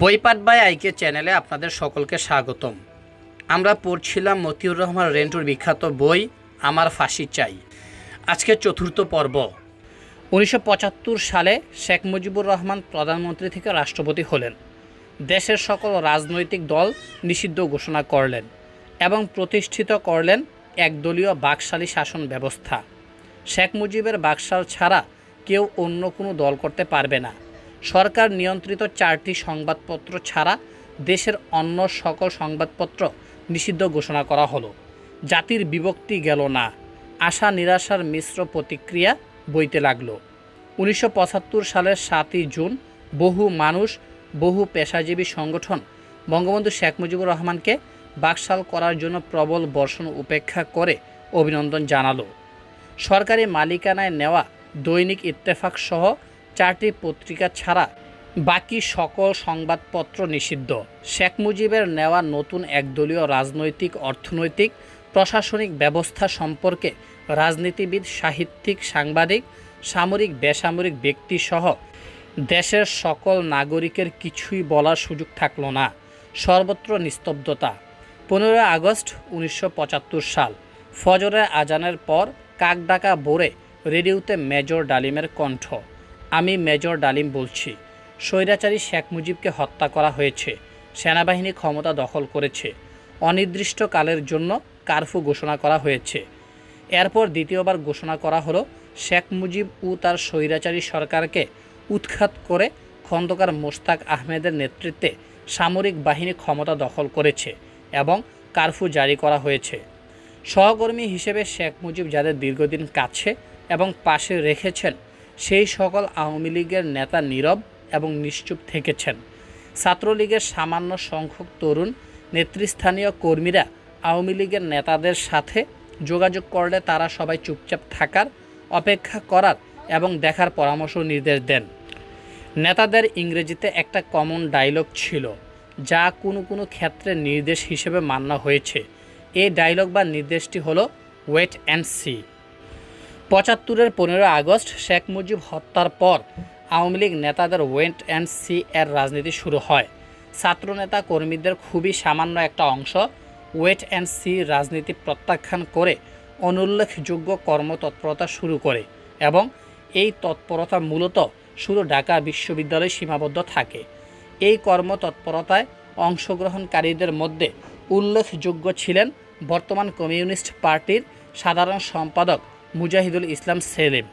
বইপাট by আইকে চ্যানেলে আপনাদের সকলকে স্বাগতম। আমরা পড়ছিলাম মতিউর রহমান রেন্টুর বিখ্যাত বই, আমার ফাঁসি চাই। আজকে চতুর্থ পর্ব। উনিশশো পঁচাত্তর সালে শেখ মুজিবুর রহমান প্রধানমন্ত্রী থেকে রাষ্ট্রপতি হলেন। দেশের সকল রাজনৈতিক দল নিষিদ্ধ ঘোষণা করলেন এবং প্রতিষ্ঠিত করলেন একদলীয় বাকশালী শাসন ব্যবস্থা। শেখ মুজিবের বাকশাল ছাড়া কেউ অন্য কোনো দল করতে পারবে না। সরকার নিয়ন্ত্রিত চারটি সংবাদপত্র ছাড়া দেশের অন্য সকল সংবাদপত্র নিষিদ্ধ ঘোষণা করা হলো। জাতির বিভক্তি গেল না। আশা নিরাশার মিশ্র প্রতিক্রিয়া বইতে লাগল। উনিশশো পঁচাত্তর সালের সাতই জুন বহু মানুষ, বহু পেশাজীবী সংগঠন বঙ্গবন্ধু শেখ মুজিবুর রহমানকে বাকশাল করার জন্য প্রবল বর্ষণ উপেক্ষা করে অভিনন্দন জানালো। সরকারি মালিকানায় নেওয়া দৈনিক ইত্তেফাক সহ চারটি পত্রিকা ছাড়া বাকি সকল সংবাদপত্র নিষিদ্ধ। শেখ মুজিবের নেওয়া নতুন একদলীয় রাজনৈতিক, অর্থনৈতিক, প্রশাসনিক ব্যবস্থা সম্পর্কে রাজনীতিবিদ, সাহিত্যিক, সাংবাদিক, সামরিক, বেসামরিক ব্যক্তিসহ দেশের সকল নাগরিকের কিছুই বলার সুযোগ থাকল না। সর্বত্র নিস্তব্ধতা। পনেরোই আগস্ট উনিশশো পঁচাত্তর সাল। ফজরের আজানের পর কাকডাকা বোরে রেডিওতে মেজর ডালিমের কণ্ঠ। আমি মেজর ডালিম বলছি, স্বৈরাচারী শেখ মুজিবকে হত্যা করা হয়েছে, সেনাবাহিনী ক্ষমতা দখল করেছে, অনির্দিষ্টকালের জন্য কারফু ঘোষণা করা হয়েছে। এরপর দ্বিতীয়বার ঘোষণা করা হলো, শেখ মুজিব ও তার স্বৈরাচারী সরকারকে উৎখাত করে খন্দকার মোস্তাক আহমেদের নেতৃত্বে সামরিক বাহিনী ক্ষমতা দখল করেছে এবং কারফু জারি করা হয়েছে। সহকর্মী হিসেবে শেখ মুজিব যাদের দীর্ঘদিন কাছে এবং পাশে রেখেছেন সেই সকল আওয়ামী লীগের নেতা নীরব এবং নিশ্চুপ থেকেছেন। ছাত্রলীগের সামান্য সংখ্যক তরুণ নেতৃস্থানীয় কর্মীরা আওয়ামী লীগের নেতাদের সাথে যোগাযোগ করলে তারা সবাই চুপচাপ থাকার, অপেক্ষা করার এবং দেখার পরামর্শ নির্দেশ দেন। নেতাদের ইংরেজিতে একটা কমন ডায়লগ ছিল, যা কোনো কোনো ক্ষেত্রে নির্দেশ হিসেবে মান্য হয়েছে। এই ডায়লগ বা নির্দেশটি হলো ওয়েট অ্যান্ড সি পঁচাত্তরের পনেরো আগস্ট শেখ মুজিব হত্যার পর আওয়ামী লীগ নেতাদের ওয়েট অ্যান্ড সি এর রাজনীতি শুরু হয়। ছাত্রনেতা কর্মীদের খুবই সামান্য একটা অংশ ওয়েট অ্যান্ড সি রাজনীতি প্রত্যাখ্যান করে অনুল্লেখযোগ্য কর্মতৎপরতা শুরু করে এবং এই তৎপরতা মূলত শুধু ঢাকা বিশ্ববিদ্যালয়ে সীমাবদ্ধ থাকে। এই কর্মতৎপরতায় অংশগ্রহণকারীদের মধ্যে উল্লেখযোগ্য ছিলেন বর্তমান কমিউনিস্ট পার্টির সাধারণ সম্পাদক মুজাহিদুল ইসলাম সেলিম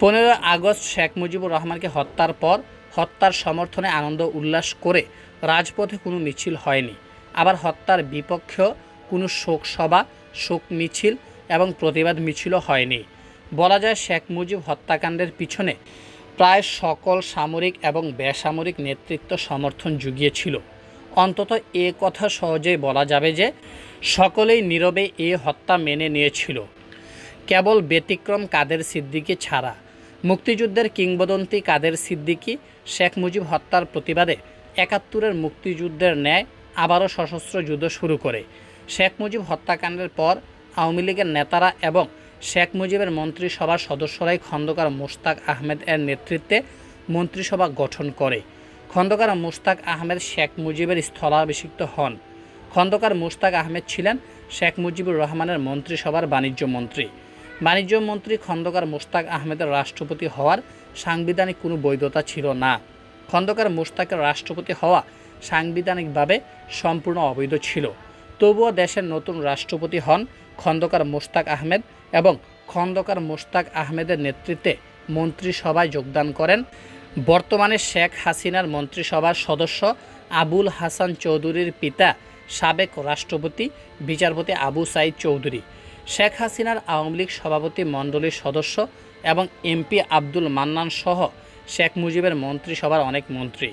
পনেরো আগস্ট শেখ মুজিবুর রহমানকে হত্যার পর হত্যার সমর্থনে আনন্দ উল্লাস করে রাজপথে কোনো মিছিল হয়নি। আবার হত্যার বিপক্ষেও কোনো শোক সভা, শোক মিছিল এবং প্রতিবাদ মিছিলও হয়নি। বলা যায় শেখ মুজিব হত্যাকাণ্ডের পিছনে প্রায় সকল সামরিক এবং বেসামরিক নেতৃত্ব সমর্থন জুগিয়েছিল। অন্তত এ কথা সহজেই বলা যাবে যে সকলেই নীরবে এ হত্যা মেনে নিয়েছিল। কেবল ব্যতিক্রম কাদের সিদ্দিকি ছাড়া। মুক্তিযুদ্ধের কিংবদন্তি কাদের সিদ্দিকি? শেখ মুজিব হত্যার প্রতিবাদে একাত্তরের মুক্তিযুদ্ধের ন্যায় আবারও সশস্ত্র যুদ্ধ শুরু করে। শেখ মুজিব হত্যাকাণ্ডের পর আওয়ামী লীগের নেতারা এবং শেখ মুজিবের মন্ত্রিসভার সদস্যরাই খন্দকার মোস্তাক আহমেদ এর নেতৃত্বে মন্ত্রিসভা গঠন করে। খন্দকার মোস্তাক আহমেদ শেখ মুজিবের স্থলাভিষিক্ত হন। খন্দকার মোস্তাক আহমেদ ছিলেন শেখ মুজিবুর রহমানের মন্ত্রিসভার বাণিজ্য মন্ত্রী। বাণিজ্য মন্ত্রী খন্দকার মোস্তাক আহমেদের রাষ্ট্রপতি হওয়ার সাংবিধানিক কোনো বৈধতা ছিল না। খন্দকার মোস্তাকের রাষ্ট্রপতি হওয়া সাংবিধানিকভাবে সম্পূর্ণ অবৈধ ছিল। তবুও দেশের নতুন রাষ্ট্রপতি হন খন্দকার মোস্তাক আহমেদ এবং খন্দকার মোস্তাক আহমেদের নেতৃত্বে মন্ত্রিসভায় যোগদান করেন বর্তমানে শেখ হাসিনার মন্ত্রিসভার সদস্য আবুল হাসান চৌধুরীর পিতা সাবেক রাষ্ট্রপতি, বিচারপতি আবু সাইদ চৌধুরী। শেখ হাসিনার আওয়ামী লীগ সভাপতি মণ্ডলীর সদস্য এবং এমপি আব্দুল মান্নান সহ শেখ মুজিবের মন্ত্রিসভার অনেক মন্ত্রী।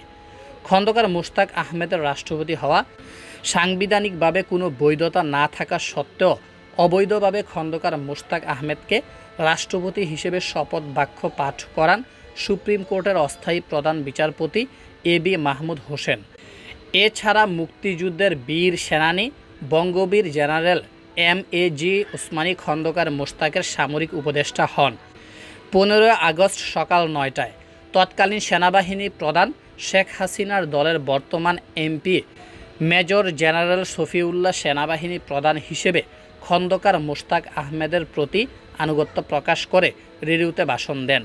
খন্দকার মুস্তাক আহমেদের রাষ্ট্রপতি হওয়া, সাংবিধানিকভাবে কোনো বৈধতা না থাকা সত্ত্বেও অবৈধভাবে খন্দকার মুস্তাক আহমেদকে রাষ্ট্রপতি হিসেবে শপথ বাক্য পাঠ করান সুপ্রিম কোর্টের অস্থায়ী প্রধান বিচারপতি এ বি মাহমুদ হোসেন। এছাড়া মুক্তিযুদ্ধের বীর সেনানী, Bangabir general M A G Osmani Khandakar মোস্তাকের সামরিক উপদেষ্টা হন। পনেরোই আগস্ট সকাল নয়টায় তৎকালীন সেনাবাহিনী প্রধান শেখ হাসিনার দলের বর্তমান এমপি মেজর জেনারেল শফিউল্লাহ সেনাবাহিনী প্রধান হিসেবে খন্দকার মোশতাক আহমেদের প্রতি আনুগত্য প্রকাশ করে রেডিওতে ভাষণ দেন।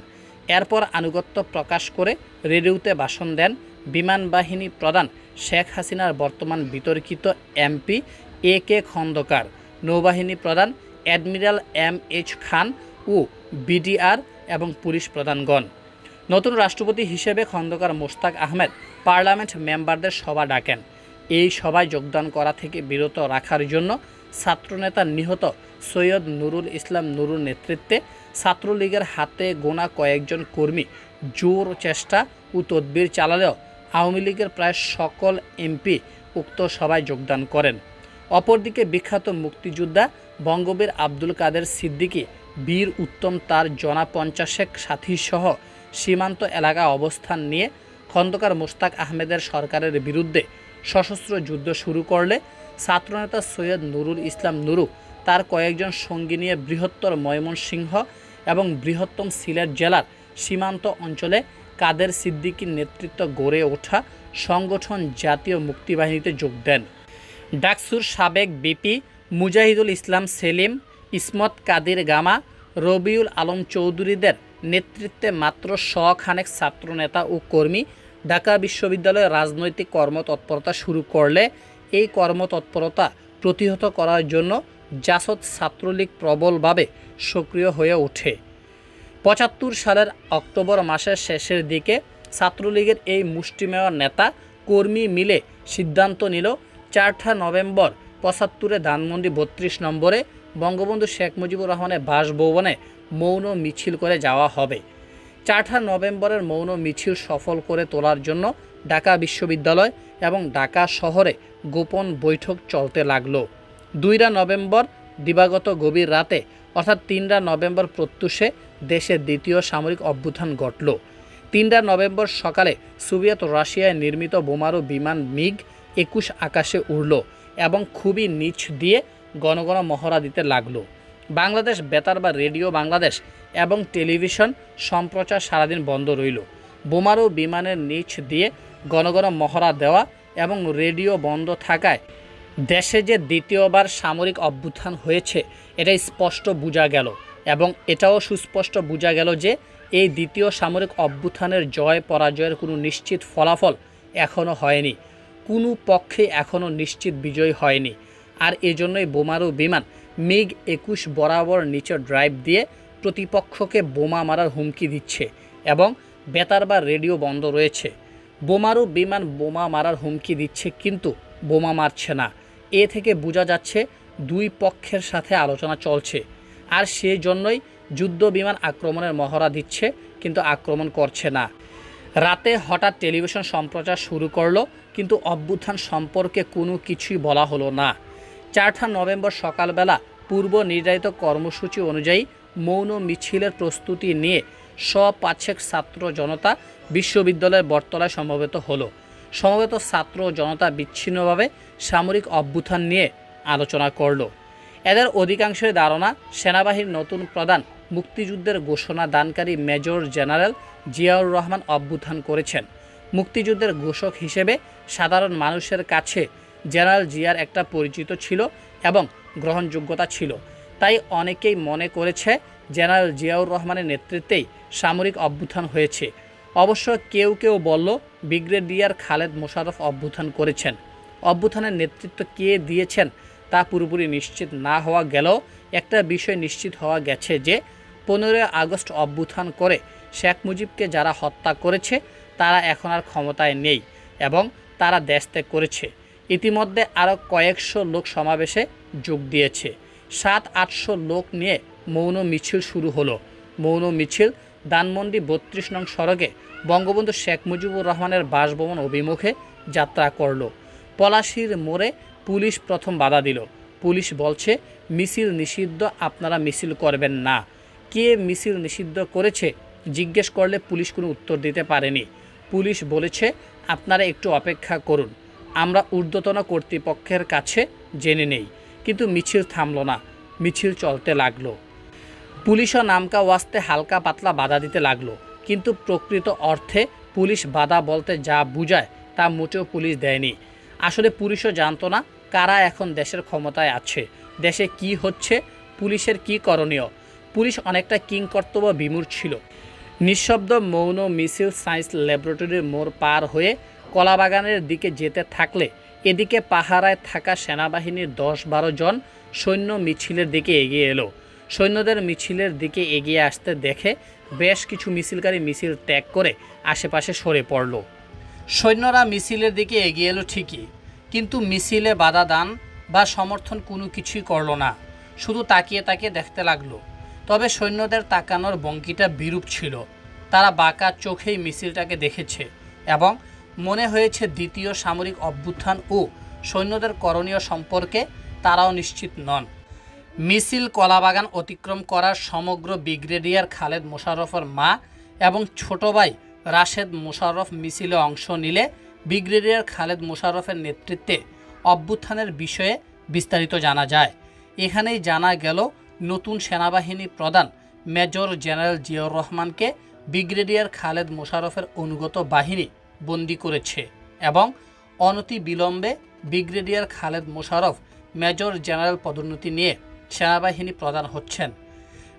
এরপর আনুগত্য প্রকাশ করে রেডিওতে ভাষণ দেন বিমান বাহিনী প্রধান শেখ হাসিনার বর্তমান বিতর্কিত এমপি এ কে খন্দকার। নৌবাহিনী প্রধান অ্যাডমিরাল এম এইচ খান ও বিডিআর এবং পুলিশ প্রধানগণ। নতুন রাষ্ট্রপতি হিসেবে খন্দকার মোশতাক আহমেদ পার্লামেন্ট মেম্বারদের সভা ডাকেন। এই সভায় যোগদান করা থেকে বিরত রাখার জন্য ছাত্রনেতা নিহত সৈয়দ নুরুল ইসলাম নুরুর নেতৃত্বে ছাত্রলীগের হাতে গোনা কয়েকজন কর্মী জোর চেষ্টা ও তদবির চালালেও আওয়ামী লীগের প্রায় সকল এমপি উক্ত সভায় যোগদান করেন। অপরদিকে বিখ্যাত মুক্তিযোদ্ধা বঙ্গবীর আব্দুল কাদের সিদ্দিকী, বীর উত্তম তার জনা পঞ্চাশেক সাথীসহ সীমান্ত এলাকা অবস্থান নিয়ে খন্দকার মোশতাক আহমেদের সরকারের বিরুদ্ধে সশস্ত্র যুদ্ধ শুরু করলে ছাত্রনেতা সৈয়দ নুরুল ইসলাম নুরু, তার কয়েকজন সঙ্গী নিয়ে বৃহত্তর ময়মনসিংহ এবং বৃহত্তম সিলেট জেলার সীমান্ত অঞ্চলে কাদের সিদ্দিকীর নেতৃত্ব গড়ে ওঠা সংগঠন জাতীয় মুক্তিবাহিনীতে যোগ দেন। ডাকসুর সাবেক বিপি মুজাহিদুল ইসলাম সেলিম, ইসমত কাদির গামা, রবিউল আলম চৌধুরীদের নেতৃত্বে মাত্র শখানেক ছাত্রনেতা ও কর্মী ঢাকা বিশ্ববিদ্যালয়ে রাজনৈতিক কর্মতৎপরতা শুরু করলে এই কর্মতৎপরতা প্রতিহত করার জন্য জাসদ ছাত্রলীগ প্রবলভাবে সক্রিয় হয়ে ওঠে। পঁচাত্তর সালের অক্টোবর মাসের শেষের দিকে ছাত্রলীগের এই মুষ্টিমেয় নেতা কর্মী মিলে সিদ্ধান্ত নিল চারটা নভেম্বর পঁচাত্তরে ধানমন্ডি বত্রিশ নম্বরে বঙ্গবন্ধু শেখ মুজিবুর রহমানের বাসভবনে মৌন মিছিল করে যাওয়া হবে। চারটা নভেম্বরের মৌন মিছিল সফল করে তোলার জন্য ঢাকা বিশ্ববিদ্যালয় এবং ঢাকা শহরে গোপন বৈঠক চলতে লাগল। দুইরা নভেম্বর দিবাগত গভীর রাতে, অর্থাৎ তিনরা নভেম্বর প্রত্যুষে দেশের দ্বিতীয় সামরিক অভ্যুত্থান ঘটল। তিনরা নভেম্বর সকালে সোভিয়েত রাশিয়ায় নির্মিত বোমারু বিমান মিগ একুশ আকাশে উড়ল এবং খুবই নিচ দিয়ে গণগণ মহড়া দিতে লাগল। বাংলাদেশ, বেতার বা রেডিও বাংলাদেশ এবং টেলিভিশন সম্প্রচার সারাদিন বন্ধ রইল। বোমারু বিমানের নিচ দিয়ে গণগণ মহড়া দেওয়া এবং রেডিও বন্ধ থাকায় দেশে যে দ্বিতীয়বার সামরিক অভ্যুত্থান হয়েছে এটা স্পষ্ট বোঝা গেল এবং এটাও সুস্পষ্ট বোঝা গেল যে এই দ্বিতীয় সামরিক অভ্যুত্থানের জয় পরাজয়ের কোনো নিশ্চিত ফলাফল এখনও হয়নি। কোনো পক্ষে এখনও নিশ্চিত বিজয় হয়নি। আর এজন্যই বোমারু বিমান মিগ একুশ বরাবর নিচে ড্রাইভ দিয়ে প্রতিপক্ষকে বোমা মারার হুমকি দিচ্ছে এবং বেতার বা রেডিও বন্ধ রয়েছে। বোমারু বিমান বোমা মারার হুমকি দিচ্ছে কিন্তু বোমা মারছে না। এ থেকে বোঝা যাচ্ছে দুই পক্ষের সাথে আলোচনা চলছে। আর সেই জন্যই যুদ্ধ বিমান আক্রমণের মহড়া দিচ্ছে কিন্তু আক্রমণ করছে না। রাতে হঠাৎ টেলিভিশন সম্প্রচার শুরু করল কিন্তু অভ্যুত্থান সম্পর্কে কোনো কিছুই বলা হলো না। চারটা নভেম্বর সকালবেলা পূর্ব নির্ধারিত কর্মসূচি অনুযায়ী মৌন মিছিলের প্রস্তুতি নিয়ে স পাঁচেক ছাত্র জনতা বিশ্ববিদ্যালয়ের বটতলায় সমবেত হলো। সমবেত ছাত্র জনতা বিচ্ছিন্নভাবে সামরিক অভ্যুত্থান নিয়ে আলোচনা করল। এদের অধিকাংশের ধারণা, সেনাবাহিনীর নতুন প্রধান মুক্তিযুদ্ধের ঘোষণা দানকারী মেজর জেনারেল জিয়াউর রহমান অভ্যুত্থান করেছেন। মুক্তিযুদ্ধের ঘোষক হিসেবে সাধারণ মানুষের কাছে জেনারেল জিয়ার একটা পরিচিত ছিল এবং গ্রহণযোগ্যতা ছিল। তাই অনেকেই মনে করেছে জেনারেল জিয়াউর রহমানের নেতৃত্বেই সামরিক অভ্যুত্থান হয়েছে। অবশ্য কেউ কেউ বলল, ব্রিগেডিয়ার খালেদ মোশাররফ অভ্যুত্থান করেছেন। অভ্যুত্থানের নেতৃত্ব কে দিয়েছেন তা পুরোপুরি নিশ্চিত না হওয়া গেলেও একটা বিষয় নিশ্চিত হওয়া গেছে যে, পনেরোই আগস্ট অভ্যুত্থান করে শেখ মুজিবকে যারা হত্যা করেছে তারা এখন আর ক্ষমতায় নেই এবং তারা দেশ ত্যাগ করেছে। ইতিমধ্যে আরও কয়েকশো লোক সমাবেশে যোগ দিয়েছে। সাত, আটশো লোক নিয়ে মৌন মিছিল শুরু হলো। মৌন মিছিল দানমন্ডি বত্রিশ নং সড়কে বঙ্গবন্ধু শেখ মুজিবুর রহমানের বাসভবন অভিমুখে যাত্রা করল। পলাশির মোড়ে পুলিশ প্রথম বাধা দিল। পুলিশ বলছে, মিছিল নিষিদ্ধ, আপনারা মিছিল করবেন না। কে মিছিল নিষিদ্ধ করেছে, জিজ্ঞেস করলে পুলিশ কোনো উত্তর দিতে পারেনি। পুলিশ বলেছে, আপনারা একটু অপেক্ষা করুন। আমরা ঊর্ধ্বতন কর্তৃপক্ষের কাছে জেনে নেই। কিন্তু মিছিল থামল না। মিছিল চলতে লাগল। পুলিশও নামকা ওয়াস্তে হালকা পাতলা বাধা দিতে লাগল। কিন্তু প্রকৃত অর্থে পুলিশ বাধা বলতে যা বুঝায়, তা মোটেও পুলিশ দেয়নি। আসলে পুলিশও জানতো না কারা এখন দেশের ক্ষমতায় আছে, দেশে কি হচ্ছে, পুলিশের কি করণীয়। পুলিশ অনেকটা কিংকর্তব্য বিমূর ছিল। নিঃশব্দ মৌন মিছিল সায়েন্স ল্যাবরেটরির মোড় পার হয়ে কলাবাগানের দিকে যেতে থাকলে এদিকে পাহারায় থাকা সেনাবাহিনীর দশ বারো জন সৈন্য মিছিলের দিকে এগিয়ে এলো। সৈন্যদের মিছিলের দিকে এগিয়ে আসতে দেখে বেশ কিছু মিছিলকারী মিছিল ত্যাগ করে আশেপাশে সরে পড়ল। সৈন্যরা মিছিলের দিকে এগিয়ে এলো ঠিকই, কিন্তু মিছিলে বাধা দান বা সমর্থন কোনো কিছুই করল না, শুধু তাকিয়ে তাকিয়ে দেখতে লাগল। তবে সৈন্যদের তাকানোর ভঙ্গিটা বিরূপ ছিল। তারা বাঁকা চোখেই মিছিলটাকে দেখেছে এবং মনে হয়েছে দ্বিতীয় সামরিক অভ্যুত্থান ও সৈন্যদের করণীয় সম্পর্কে তারাও নিশ্চিত নন। মিছিল কলাবাগান অতিক্রম করার সমগ্র ব্রিগেডিয়ার খালেদ মোশাররফের মা এবং ছোট ভাই রাশেদ মোশাররফ মিছিলে অংশ নিলে ব্রিগেডিয়ার খালেদ মোশাররফের নেতৃত্বে অভ্যুত্থানের বিষয়ে বিস্তারিত জানা যায়। এখানেই জানা গেল নতুন সেনাবাহিনী প্রধান মেজর জেনারেল জিয়াউর রহমানকে ব্রিগেডিয়ার খালেদ মোশারফের অনুগত বাহিনী বন্দি করেছে এবং অনতি বিলম্বে brigadier Khaled Musharraf major general পদোন্নতি নিয়ে সেনাবাহিনী প্রধান হচ্ছেন।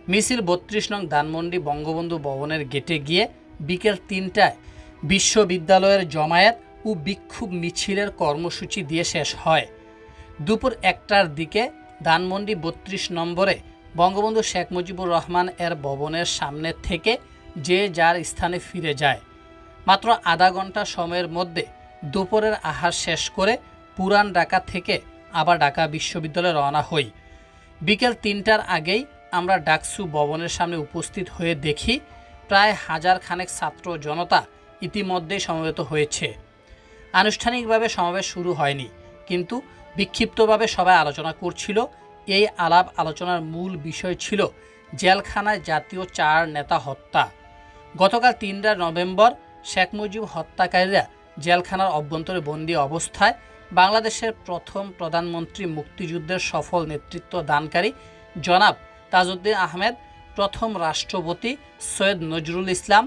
মিছিল বত্রিশ নং ধানমন্ডি বঙ্গবন্ধু ভবনের গেটে গিয়ে বিকেল তিনটায় বিশ্ববিদ্যালয়ের জমায়েত ও বিক্ষোভ মিছিলের কর্মসূচি দিয়ে শেষ হয়। দুপুর একটার দিকে ধানমন্ডি বত্রিশ নম্বরে বঙ্গবন্ধু শেখ মুজিবুর রহমান এর ভবনের সামনে থেকে যে যার স্থানে ফিরে যায়। মাত্র আধা ঘণ্টা সময়ের মধ্যে দুপুরের আহার শেষ করে পুরান ঢাকা থেকে আবার ঢাকা বিশ্ববিদ্যালয়ে রওনা হই। বিকেল তিনটার আগেই আমরা ডাকসু ভবনের সামনে উপস্থিত হয়ে দেখি, প্রায় হাজার খানেক ছাত্র জনতা ইতিমধ্যেই সমবেত হয়েছে। আনুষ্ঠানিকভাবে সমাবেশ শুরু হয়নি, কিন্তু বিক্ষিপ্তভাবে সবাই আলোচনা করছিল। এই আলাপ আলোচনার মূল বিষয় ছিল জেলখানায় জাতীয় চার নেতা হত্যা। গতকাল তিনটা নভেম্বর শেখ মুজিব হত্যাকারীরা জেলখানার অভ্যন্তরে বন্দী অবস্থায় বাংলাদেশের প্রথম প্রধানমন্ত্রী মুক্তিযুদ্ধের সফল নেতৃত্ব দানকারী জনাব তাজউদ্দিন আহমেদ, প্রথম রাষ্ট্রপতি সৈয়দ নজরুল ইসলাম,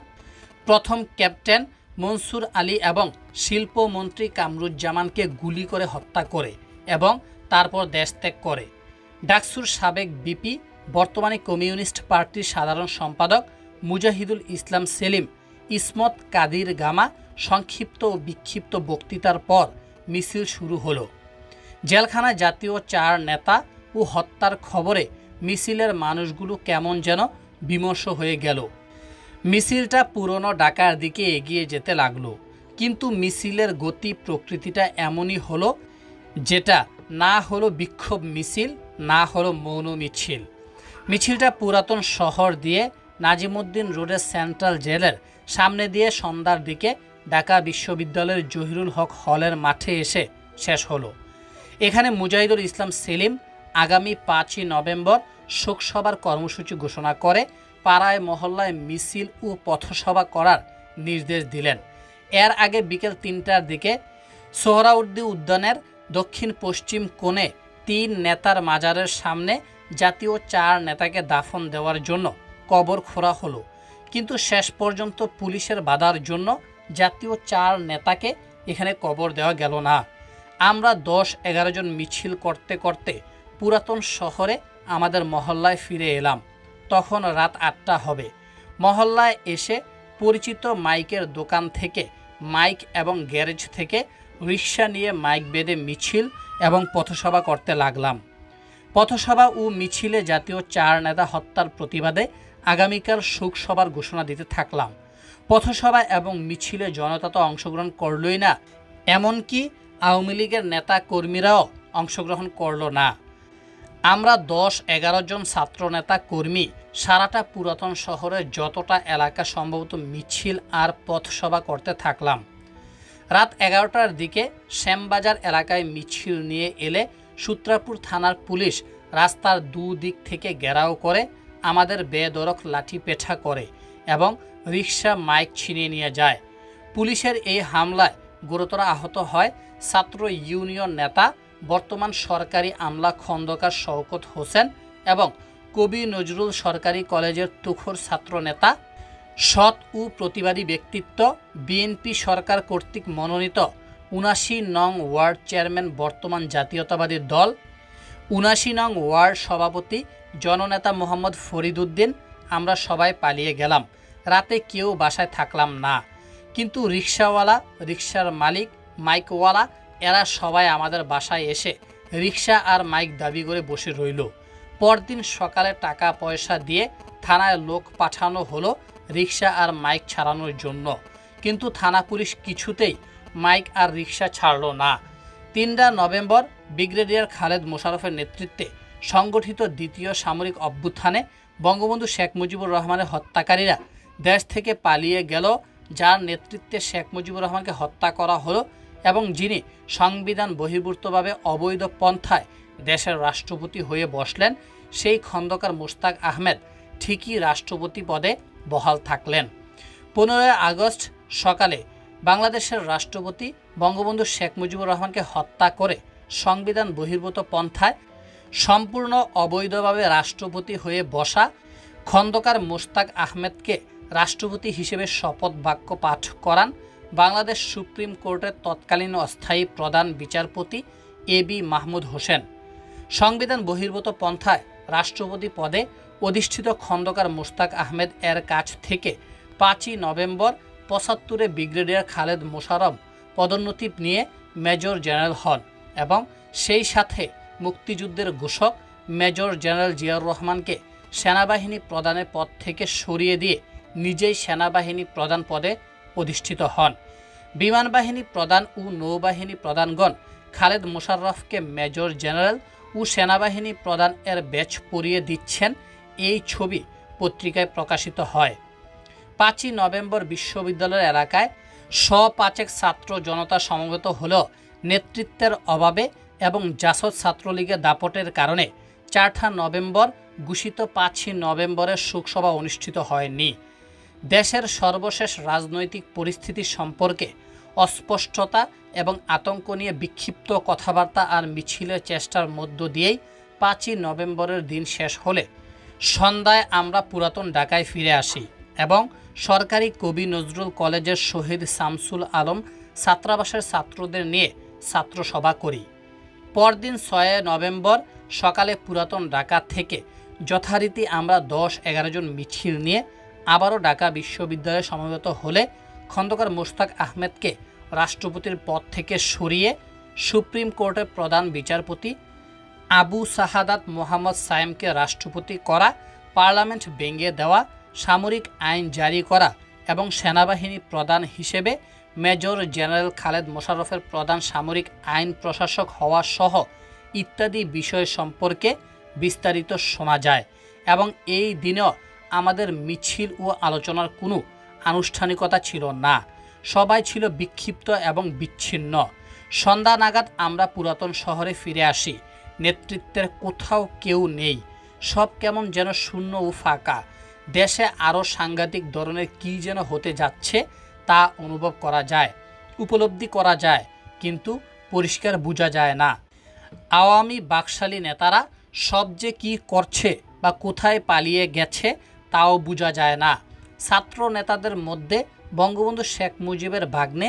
প্রথম ক্যাপ্টেন মনসুর আলী এবং শিল্পমন্ত্রী কামরুজ্জামানকে গুলি করে হত্যা করে। এবং তারপর দেশ ত্যাগ করে। ডাকসুর সাবেক বিপি, বর্তমানে কমিউনিস্ট পার্টির সাধারণ সম্পাদক মুজাহিদুল ইসলাম সেলিম, ইসমত কাদির গামা সংক্ষিপ্ত ও বিক্ষিপ্ত বক্তৃতার পর মিছিল শুরু হলো। জেলখানায় জাতীয় চার নেতা ও হত্যার খবরে মিছিলের মানুষগুলো কেমন যেন বিমর্ষ হয়ে গেল। মিছিলটা পুরনো ঢাকার দিকে এগিয়ে যেতে লাগল, কিন্তু মিছিলের গতি প্রকৃতিটা এমনই হলো যেটা না হলো বিক্ষোভ মিছিল, না হলো মৌন মিছিল। মিছিলটা পুরাতন শহর দিয়ে নাজিমুদ্দিন রোডের সেন্ট্রাল জেলের সামনে দিয়ে সন্ধ্যার দিকে ঢাকা বিশ্ববিদ্যালয়ের জহিরুল হক হলের মাঠে এসে শেষ হলো। এখানে মুজাহিদুল ইসলাম সেলিম আগামী পাঁচই নভেম্বর শোকসভার কর্মসূচি ঘোষণা করে পাড়ায়, মহল্লায় মিছিল ও পথসভা করার নির্দেশ দিলেন। এর আগে বিকেল তিনটার দিকে সোহরাউদ্দি উদ্যানের দক্ষিণ পশ্চিম কোণে তিন নেতার মাজারের সামনে জাতীয় চার নেতাকে দাফন দেওয়ার জন্য কবর খোঁড়া হলো। কিন্তু শেষ পর্যন্ত পুলিশের বাধার জন্য জাতীয় চার নেতাকে এখানে কবর দেওয়া গেল না। আমরা দশ এগারো জন মিছিল করতে করতে পুরাতন শহরে আমাদের মহল্লায় ফিরে এলাম। তখন রাত আটটা হবে। মহল্লায় এসে পরিচিত মাইকের দোকান থেকে মাইক এবং গ্যারেজ থেকে রিক্সা নিয়ে মাইক বেঁধে মিছিল এবং পথসভা করতে লাগলাম। পথসভা ও মিছিলে জাতীয় চার নেতা হত্যার প্রতিবাদে আগামীকাল শোকসভার ঘোষণা দিতে থাকলাম। পথসভা এবং মিছিলে জনতা তো অংশগ্রহণ করলই না, এমনকি আওয়ামী লীগের নেতা কর্মীরাও অংশগ্রহণ করল না। আমরা দশ এগারো জন ছাত্রনেতা কর্মী, সারাটা পুরাতন শহরের যতটা এলাকা সম্ভবত মিছিল আর পথসভা করতে থাকলাম। রাত এগারোটার দিকে শ্যামবাজার এলাকায় মিছিল নিয়ে এলে সূত্রাপুর থানার পুলিশ রাস্তার দুদিক থেকে ঘেরাও করে আমাদের বেদরক লাঠি পেঠা করে এবং রিক্সা মাইক ছিনিয়ে নিয়ে যায়। পুলিশের এই হামলায় গুরুতর আহত হয় ছাত্র ইউনিয়ন নেতা, বর্তমান সরকারি আমলা খন্দকার শওকত হোসেন এবং কবি নজরুল সরকারি কলেজের তুখোর ছাত্র নেতা সৎ ও প্রতিবাদী ব্যক্তিত্ব বিএনপি সরকার কর্তৃক মনোনীত উনাশি নং ওয়ার্ড চেয়ারম্যান বর্তমান জাতীয়তাবাদী দল, উনাশি নং ওয়ার্ড সভাপতি জননেতা মোহাম্মদ ফরিদুদ্দিন আমরা সবাই পালিয়ে গেলাম। রাতে কেউ বাসায় থাকলাম না। কিন্তু রিক্সাওয়ালা, রিক্সার মালিক, মাইকওয়ালা, এরা সবাই আমাদের বাসায় এসে রিক্সা আর মাইক দাবি করে বসে রইল। পরদিন সকালে টাকা পয়সা দিয়ে থানায় লোক পাঠানো হলো রিক্সা আর মাইক ছাড়ানোর জন্য। কিন্তু থানা পুলিশ কিছুতেই মাইক আর রিক্সা ছাড়ল না। তিনটা নভেম্বর ব্রিগেডিয়ার খালেদ মোশারফের নেতৃত্বে সংগঠিত দ্বিতীয় সামরিক অভ্যুত্থানে বঙ্গবন্ধু শেখ মুজিবুর রহমানের হত্যাকারীরা দেশ থেকে পালিয়ে গেল, যার নেতৃত্বে শেখ মুজিবুর রহমানকে হত্যা করা হলো এবং যিনি সংবিধান বহির্ভূতভাবে অবৈধ পন্থায় দেশের রাষ্ট্রপতি হয়ে বসলেন, সেই খন্দকার মুস্তাক আহমেদ ঠিকই রাষ্ট্রপতি পদে বহাল থাকলেন। পনেরোই আগস্ট সকালে বাংলাদেশের রাষ্ট্রপতি বঙ্গবন্ধু শেখ মুজিবুর রহমানকে হত্যা করে সংবিধান বহির্ভূত পন্থায় সম্পূর্ণ অবৈধভাবে রাষ্ট্রপতি হয়ে বসা খন্দকার মোস্তাক আহমেদকে রাষ্ট্রপতি হিসেবে শপথ বাক্য পাঠ করান বাংলাদেশ সুপ্রিম কোর্টের তৎকালীন অস্থায়ী প্রধান বিচারপতি এ বি মাহমুদ হোসেন। সংবিধান বহির্ভূত পন্থায় রাষ্ট্রপতি পদে অধিষ্ঠিত খন্দকার মোস্তাক আহমেদ এর কাছ থেকে পাঁচই নভেম্বর পঁচাত্তরে ব্রিগেডিয়ার খালেদ মোশারফ পদোন্নতি নিয়ে মেজর জেনারেল হন এবং সেই সাথে মুক্তিযুদ্ধের ঘোষক মেজর জেনারেল জিয়াউর রহমানকে সেনাবাহিনী প্রধানের পদ থেকে সরিয়ে দিয়ে নিজেই সেনাবাহিনী প্রধান পদে অধিষ্ঠিত হন। বিমান বাহিনী প্রধান ও নৌবাহিনী প্রধানগণ খালেদ মোশাররফকে মেজর জেনারেল ও সেনাবাহিনী প্রধান এর ব্যাচ পরিয়ে দিচ্ছেন এই ছবি পত্রিকায় প্রকাশিত হয়। পাঁচই নভেম্বর বিশ্ববিদ্যালয়ের এলাকায় শ পাঁচেক ছাত্র জনতা সমবেত হলেও নেতৃত্বের অভাবে এবং জাসদ ছাত্রলীগের দাপটের কারণে চারটা নভেম্বর ঘোষিত পাঁচই নভেম্বরের শোকসভা অনুষ্ঠিত হয়নি। দেশের সর্বশেষ রাজনৈতিক পরিস্থিতি সম্পর্কে অস্পষ্টতা এবং আতঙ্ক নিয়ে বিক্ষিপ্ত কথাবার্তা আর মিছিলের চেষ্টার মধ্য দিয়েই পাঁচই নভেম্বরের দিন শেষ হলে সন্ধ্যায় আমরা পুরাতন ঢাকায় ফিরে আসি এবং সরকারি কবি নজরুল কলেজের শহীদ শামসুল আলম ছাত্রাবাসের ছাত্রদের নিয়ে ছাত্রসভা করি। পরদিন ছয় নভেম্বর সকালে পুরাতন ঢাকা থেকে যথারীতি আমরা দশ এগারো জন মিছিল নিয়ে আবারও ঢাকা বিশ্ববিদ্যালয়ে সমবেত হলে খন্দকার মোস্তাক আহমেদকে রাষ্ট্রপতির পদ থেকে সরিয়ে সুপ্রিম কোর্টের প্রধান বিচারপতি আবু সাহাদাত মোহাম্মদ সায়েমকে রাষ্ট্রপতি করা, পার্লামেন্ট ভেঙে দেওয়া, সামরিক আইন জারি করা এবং সেনাবাহিনী প্রধান হিসেবে মেজর জেনারেল খালেদ মোশাররফের প্রধান সামরিক আইন প্রশাসক হওয়া সহ ইত্যাদি বিষয় সম্পর্কে বিস্তারিত শোনা যায় এবং এই দিনেও আমাদের মিছিল ও আলোচনার কোনো আনুষ্ঠানিকতা ছিল না। সবাই ছিল বিক্ষিপ্ত এবং বিচ্ছিন্ন। সন্ধ্যা নাগাদ আমরা পুরাতন শহরে ফিরে আসি। নেতৃত্বের কোথাও কেউ নেই। সব কেমন যেন শূন্য ও ফাঁকা। দেশে আরও সাংঘাতিক ধরনের কী যেন হতে যাচ্ছে তা অনুভব করা যায়, উপলব্ধি করা যায়, কিন্তু পরিষ্কার বোঝা যায় না। আওয়ামী বাকশালী নেতারা সব যে কী করছে বা কোথায় পালিয়ে গেছে তাও বোঝা যায় না। ছাত্র নেতাদের মধ্যে বঙ্গবন্ধু শেখ মুজিবের ভাগ্নে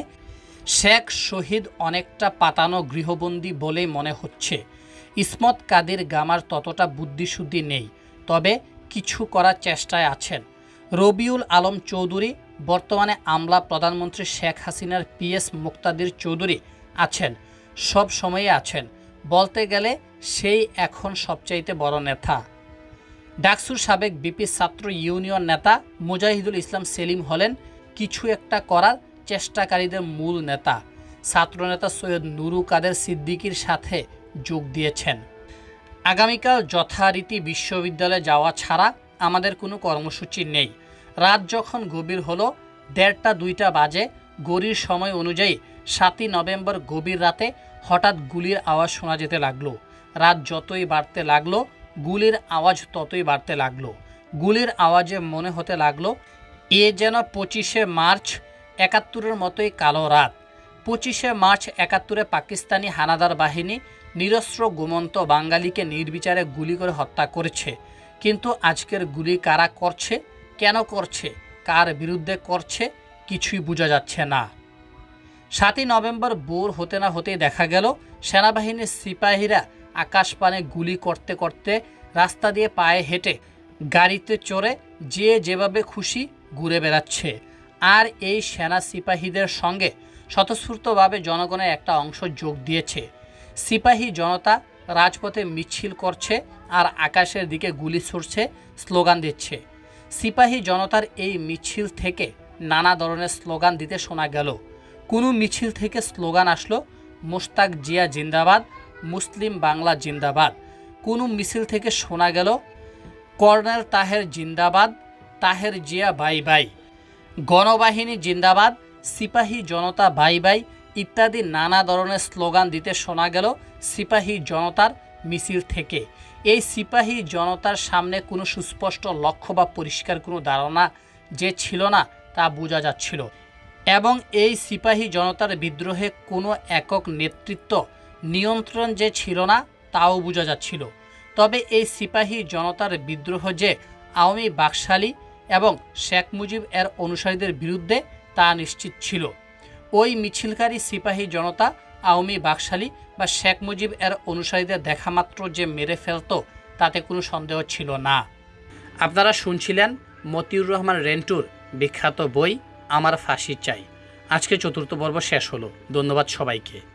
শেখ শহীদ অনেকটা পাতানো গৃহবন্দী বলেই মনে হচ্ছে। ইসমত কাদের গামার ততটা বুদ্ধিশুদ্ধি নেই, তবে কিছু করার চেষ্টায় আছেন। রবিউল আলম চৌধুরী, বর্তমানে আমলা প্রধানমন্ত্রী শেখ হাসিনার পিএস মুক্তাদির চৌধুরী আছেন, সব সময়ে আছেন। বলতে গেলে সেই এখন সবচাইতে বড় নেতা। ডাকসুর সাবেক বিপি ছাত্র ইউনিয়ন নেতা মুজাহিদুল ইসলাম সেলিম হলেন কিছু একটা করার চেষ্টাকারীদের মূল নেতা। ছাত্রনেতা সৈয়দ নুরু কাদের সিদ্দিকির সাথে যোগ দিয়েছেন। আগামীকাল যথারীতি বিশ্ববিদ্যালয়ে যাওয়া ছাড়া আমাদের কোনো কর্মসূচি নেই। রাত যখন গভীর হলো, দেড়টা দুইটা বাজে গড়ির সময় অনুযায়ী সাতই নভেম্বর গভীর রাতে হঠাৎ গুলির আওয়াজ শোনা যেতে লাগল। রাত যতই বাড়তে লাগল, গুলির আওয়াজ ততই বাড়তে লাগল। গুলির আওয়াজে মনে হতে লাগল, এ যেন পঁচিশে মার্চ একাত্তরের মতোই কালো রাত। পঁচিশে মার্চ একাত্তরে পাকিস্তানি হানাদার বাহিনী নিরস্ত্র গোমন্ত বাঙালিকে নির্বিচারে গুলি করে হত্যা করেছে। কিন্তু আজকের গুলি কারা করছে, কেন করছে, কার বিরুদ্ধে করছে, কিছুই বোঝা যাচ্ছে না। সাতই নভেম্বর বোর হতে না হতেই দেখা গেল, সেনাবাহিনীর সিপাহীরা আকাশপানে গুলি করতে করতে রাস্তা দিয়ে পায়ে হেঁটে গাড়িতে চড়ে যে যেভাবে খুশি ঘুরে বেড়াচ্ছে। আর এই সেনা সিপাহীদের সঙ্গে স্বতঃস্ফূর্তভাবে জনগণের একটা অংশ যোগ দিয়েছে। সিপাহী জনতা রাজপথে মিছিল করছে আর আকাশের দিকে গুলি ছুড়ছে, স্লোগান দিচ্ছে। সিপাহী জনতার এই মিছিল থেকে নানা ধরনের স্লোগান দিতে শোনা গেল। কোনো মিছিল থেকে স্লোগান আসলো মুস্তাক জিয়া জিন্দাবাদ, মুসলিম বাংলা জিন্দাবাদ। কোনো মিছিল থেকে শোনা গেল, কর্নেল তাহের জিন্দাবাদ, তাহের জিয়া বাই বাই। গণবাহিনী জিন্দাবাদ, সিপাহী জনতা বাই বাই ইত্যাদি নানা ধরনের স্লোগান দিতে শোনা গেল সিপাহী জনতার মিছিল থেকে। এই সিপাহী জনতার সামনে কোনো সুস্পষ্ট লক্ষ্য বা পরিষ্কার কোনো ধারণা যে ছিল না তা বোঝা যাচ্ছিল। এবং এই সিপাহী জনতার বিদ্রোহে কোনো একক নেতৃত্ব নিয়ন্ত্রণ যে ছিল না তাও বোঝা যাচ্ছিল। তবে এই সিপাহী জনতার বিদ্রোহ যে আওয়ামী বাকশালী এবং শেখ মুজিব এর অনুসারীদের বিরুদ্ধে তা নিশ্চিত ছিল। ওই মিছিলকারী সিপাহী জনতা, আওয়ামী বাকশালী বা শেখ মুজিব এর অনুসারীদের দেখামাত্র যে মেরে ফেলত, তাতে কোনো সন্দেহ ছিল না। আপনারা শুনছিলেন মতিউর রহমান রেন্টুর বিখ্যাত বই, আমার ফাঁসি চাই। আজকে চতুর্থ পর্ব শেষ হলো। ধন্যবাদ সবাইকে।